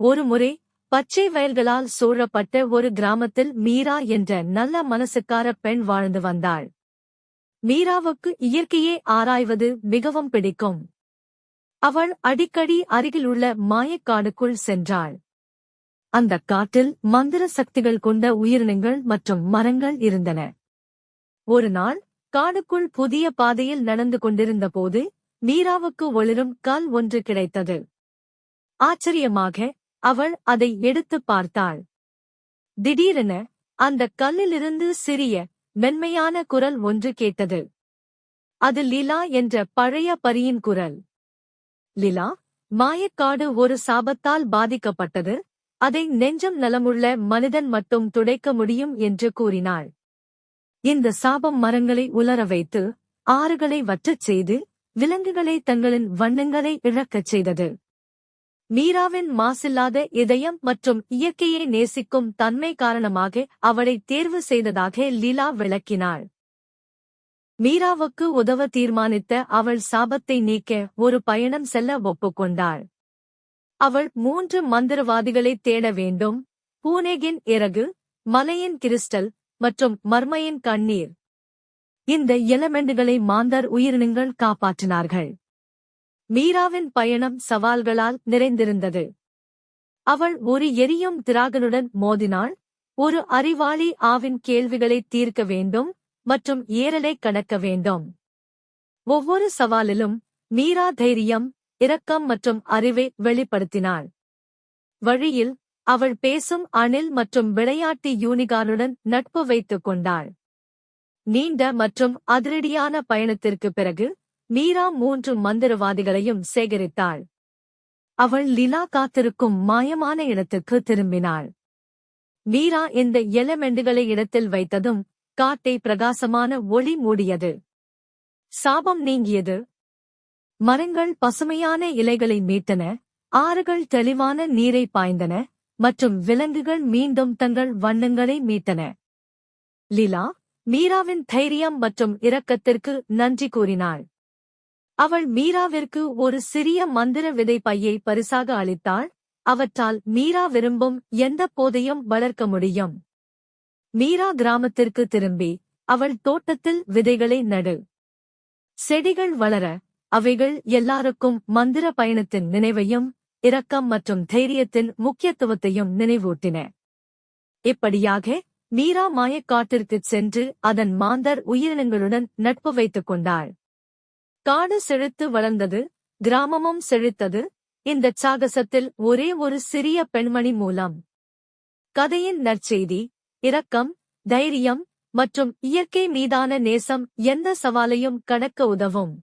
ஒருமுறை பச்சை வயல்களால் சூழப்பட்ட ஒரு கிராமத்தில் மீரா என்ற நல்ல மனசுக்கார பெண் வாழ்ந்து வந்தாள். மீராவுக்கு இயற்கையை ஆராய்வது மிகவும் பிடிக்கும். அவள் அடிக்கடி அருகிலுள்ள மாயக்காடுக்குள் சென்றாள். அந்த காட்டில் மந்திர சக்திகள் கொண்ட உயிரினங்கள் மற்றும் மரங்கள் இருந்தன. ஒரு நாள் காடுக்குள் புதிய பாதையில் நடந்து கொண்டிருந்தபோது மீராவுக்கு ஒளிரும் கல் ஒன்று கிடைத்தது. ஆச்சரியமாக அவள் அதை எடுத்துப் பார்த்தாள். திடீரென அந்த கல்லிலிருந்து சிறிய மென்மையான குரல் ஒன்று கேட்டது. அது லீலா என்ற பழைய பரியின் குரல். லீலா மாயக்காடு ஒரு சாபத்தால் பாதிக்கப்பட்டது அதை நெஞ்சம் நலமுள்ள மனிதன் மட்டும் துடைக்க முடியும் என்று கூறினாள். இந்த சாபம் மரங்களை உலர வைத்து ஆறுகளை வற்றச் செய்து விலங்குகளை தங்களின் வண்ணங்களை இழக்கச் செய்தது. மீராவின் மாசில்லாத இதயம் மற்றும் இயற்கையை நேசிக்கும் தன்மை காரணமாக அவளை தேர்வு செய்ததாக லீலா விளக்கினாள். மீராவுக்கு உதவ தீர்மானித்த அவள் சாபத்தை நீக்க ஒரு பயணம் செல்ல ஒப்புக்கொண்டாள். அவள் மூன்று மந்திரவாதிகளை தேட வேண்டும். பூனேகின் இறகு மலையின் கிறிஸ்டல் மற்றும் மர்மையின் கண்ணீர். இந்த எலமெண்டுகளை மாந்தர் உயிரினங்கள் காப்பாற்றினார்கள். மீராவின் பயணம் சவால்களால் நிறைந்திருந்தது. அவள் ஒரு எரியும் திராகனுடன் மோதினாள். ஒரு அறிவாளி ஆவின் கேள்விகளை தீர்க்க வேண்டும் மற்றும் ஏரலை கடக்க வேண்டும். ஒவ்வொரு சவாலிலும் மீரா தைரியம் இரக்கம் மற்றும் அறிவை வெளிப்படுத்தினாள். வழியில் அவள் பேசும் அணில் மற்றும் விளையாட்டு யூனிகானுடன் நட்பு வைத்துக் கொண்டாள். நீண்ட மற்றும் அதிரடியான பயணத்திற்கு பிறகு மீரா மூன்று மந்திரவாதிகளையும் சேகரித்தாள். அவள் லீலா காத்திருக்கும் மாயமான இடத்துக்கு திரும்பினாள். மீரா இந்த எலமெண்டுகளை இடத்தில் வைத்ததும் காட்டை பிரகாசமான ஒளி மூடியது. சாபம் நீங்கியது. மரங்கள் பசுமையான இலைகளை மீட்டன ஆறுகள் தெளிவான நீரை பாய்ந்தன மற்றும் விலங்குகள் மீண்டும் தங்கள் வண்ணங்களை மீட்டன. லீலா மீராவின் தைரியம் மற்றும் இரக்கத்திற்கு நன்றி கூறினாள். அவள் மீராவிற்கு ஒரு சிறிய மந்திர விதை பையை பரிசாக அளித்தாள். அவற்றால் மீரா விரும்பும் எந்த போதையும் வளர்க்க முடியும். மீரா கிராமத்திற்கு திரும்பி அவள் தோட்டத்தில் விதைகளை நடு. செடிகள் வளர அவைகள் எல்லாருக்கும் மந்திர பயணத்தின் நினைவையும் இரக்கம் மற்றும் தைரியத்தின் முக்கியத்துவத்தையும் நினைவூட்டின. இப்படியாக மீரா மாயக்காட்டிற்குச் சென்று அதன் மாந்தர் உயிரினங்களுடன் நட்பு வைத்துக் கொண்டாள். காடு செழித்து வளர்ந்தது கிராமமும் செழித்தது. இந்தச் சாகசத்தில் ஒரே ஒரு சிறிய பெண்மணி மூலம். கதையின் நற்செய்தி இரக்கம் தைரியம் மற்றும் இயற்கை மீதான நேசம் எந்த சவாலையும் கடக்க உதவும்.